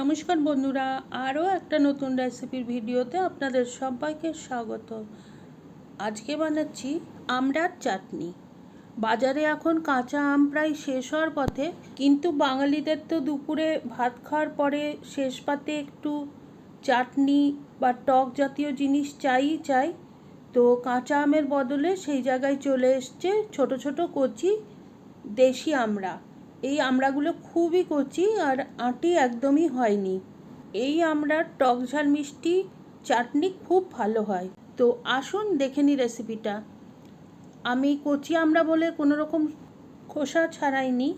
নমস্কার বন্ধুরা, আরও একটা নতুন রেসিপির ভিডিওতে আপনাদের সবাইকে স্বাগত। আজকে বানাচ্ছি আমড়ার চাটনি। বাজারে এখন কাঁচা আম প্রায় শেষ হওয়ার পথে, কিন্তু বাঙালিদের তো দুপুরে ভাত খাওয়ার পরে শেষ পাতে একটু চাটনি বা টক জাতীয় জিনিস চাই চাই, তো কাঁচা আমের বদলে সেই জায়গায় চলে এসছে ছোট ছোট কচি দেশি আমড়া। এই আমড়াগুলো খুবই কচি আর আঁটি একদমই হয়নি। এই আমড়ার টক ঝাল মিষ্টি চাটনি খুব ভালো হয়। তো আসুন দেখে নি রেসিপিটা আমি কচি আমড়া বলে কোনো রকম খোসা ছাড়াইনি।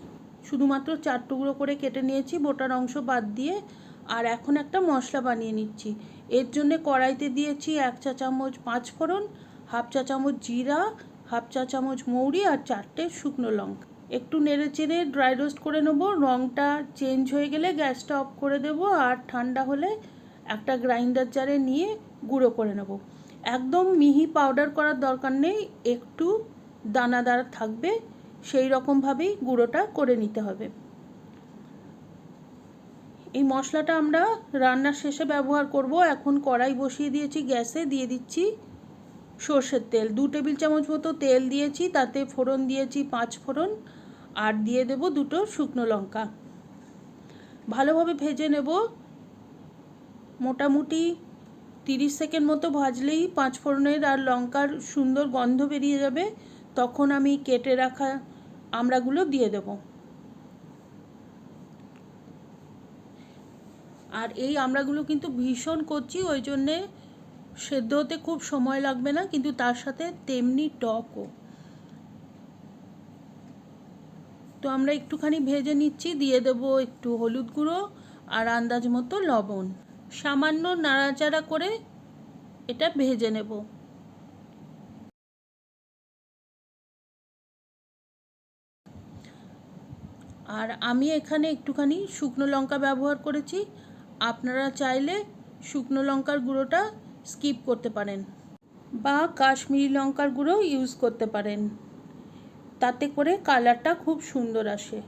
শুধুমাত্র চার টুকরো করে কেটে নিয়েছি, বোটার অংশ বাদ দিয়ে, আর এখন একটা মশলা বানিয়ে নিচ্ছি। এর জন্য কড়াইতে দিয়েছি এক চা চামচ পাঁচ ফোড়ন হাফ চা চামচ জিরা, হাফ চা চামচ মৌরি আর চারটে শুকনো লঙ্কা। একটু নেড়ে চেড়ে ড্রাই রোস্ট করে নেব। রঙটা চেঞ্জ হয়ে গেলে গ্যাসটা অফ করে দেব আর ঠান্ডা হলে একটা গ্রাইন্ডার জারে নিয়ে গুঁড়ো করে নেব। একদম মিহি পাউডার করার দরকার নেই, একটু দানাদার থাকবে, সেই রকমভাবেই গুঁড়োটা করে নিতে হবে। এই মশলাটা আমরা রান্নার শেষে ব্যবহার করব। এখন কড়াই বসিয়ে দিয়েছি গ্যাসে, দিয়ে দিচ্ছি সর্ষের তেল। দু টেবিল চামচ মতো তেল দিয়েছি, তাতে ফোড়ন দিয়েছি পাঁচ ফোড়ন, আর দিয়ে দেব দুটো শুকনো লঙ্কা। ভালোভাবে ভেজে নেব। মোটামুটি তিরিশ সেকেন্ড মতো ভাজলেই পাঁচ ফোড়নের আর লঙ্কার সুন্দর গন্ধ বেরিয়ে যাবে। তখন আমি কেটে রাখা আমড়াগুলো দিয়ে দেব। আর এই আমড়াগুলো কিন্তু ভীষণ করছি ওই জন্যে সেদ্ধ হতে খুব সময় লাগবে না, কিন্তু তার সাথে তেমনি টকও। তো আমরা একটুখানি ভেজে নিচ্ছি, দিয়ে দেব একটু হলুদ গুঁড়ো আর আন্দাজ মতো লবণ। সামান্য নাড়াচাড়া করে এটা ভেজে নেব। আর আমি এখানে একটুখানি শুকনো লঙ্কা ব্যবহার করেছি। আপনারা চাইলে শুকনো লঙ্কার গুঁড়োটা স্কিপ করতে পারেন বা কাশ্মীরি লঙ্কার গুঁড়ো ইউজ করতে পারেন। তাতে করে কালারটা খুব সুন্দর আসে।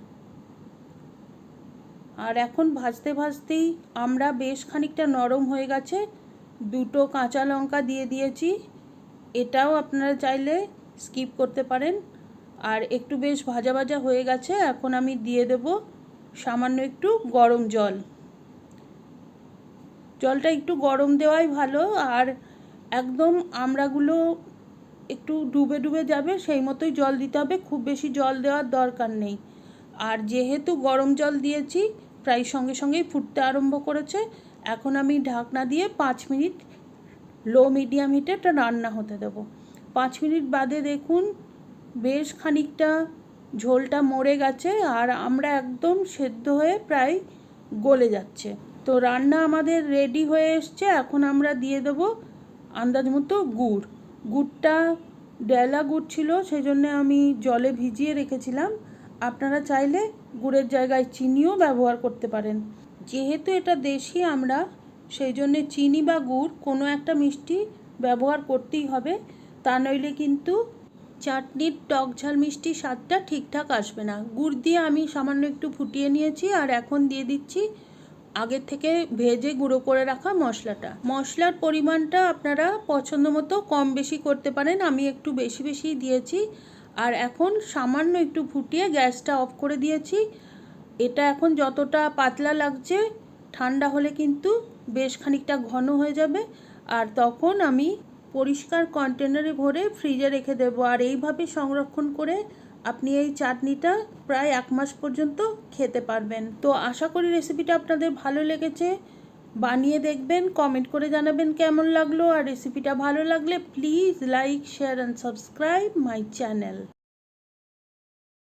আর এখন ভাজতে ভাজতেই আমরা বেশ খানিকটা নরম হয়ে গেছে। দুটো কাঁচা লঙ্কা দিয়ে দিয়েছি। এটাও আপনারা চাইলে স্কিপ করতে পারেন। আর একটু বেশ ভাজা ভাজা হয়ে গেছে। এখন আমি দিয়ে দেব সামান্য একটু গরম জল। জলটা একটু গরম দেওয়াই ভালো, আর একদম আমড়াগুলো একটু ডুবে ডুবে যাবে, সেই মতোই জল দিতে হবে, খুব বেশি জল দেওয়ার দরকার নেই। আর যেহেতু গরম জল দিয়েছি, প্রায় সঙ্গে সঙ্গেই ফুটতে আরম্ভ করেছে, এখন আমি ঢাকনা দিয়ে পাঁচ মিনিট লো মিডিয়াম হিটে একটা রান্না হতে দেবো। পাঁচ মিনিট বাদে দেখুন, বেশ খানিকটা ঝোলটা মরে গেছে, আর আমরা একদম সেদ্ধ হয়ে প্রায় গলে যাচ্ছে। তো রান্না আমাদের রেডি হয়ে এসছে। এখন আমরা দিয়ে দেবো আন্দাজ মতো গুড়। গুড়টা ডেলা গুড় ছিল সেই জন্যে আমি জলে ভিজিয়ে রেখেছিলাম। আপনারা চাইলে গুড়ের জায়গায় চিনিও ব্যবহার করতে পারেন। যেহেতু এটা দেশি আমরা সেই জন্যে চিনি বা গুড় কোনো একটা মিষ্টি ব্যবহার করতেই হবে। তা নইলে কিন্তু চাটনির টক ঝাল মিষ্টি স্বাদটা ঠিকঠাক আসবে না। গুড় দিয়ে আমি সামান্য একটু ফুটিয়ে নিয়েছি আর এখন দিয়ে দিচ্ছি আগের থেকে ভেজে গুঁড়ো করে রাখা মশলাটা। মশলার পরিমাণটা আপনারা পছন্দ মতো কম বেশি করতে পারেন। আমি একটু বেশি বেশি দিয়েছি। আর এখন সামান্য একটু ফুটিয়ে গ্যাসটা অফ করে দিয়েছি। এটা এখন যতটা পাতলা লাগছে, ঠান্ডা হলে কিন্তু বেশ খানিকটা ঘন হয়ে যাবে। আর তখন আমি পরিষ্কার কন্টেনারে ভরে ফ্রিজে রেখে দেবো। আর এইভাবে সংরক্ষণ করে আপনি এই চাটনিটা প্রায় এক মাস পর্যন্ত খেতে পারবেন। তো আশা করি রেসিপিটা আপনাদের ভালো লেগেছে। বানিয়ে দেখবেন কমেন্ট করে জানাবেন কেমন লাগল। আর রেসিপিটা ভালো লাগলে please like share and subscribe my channel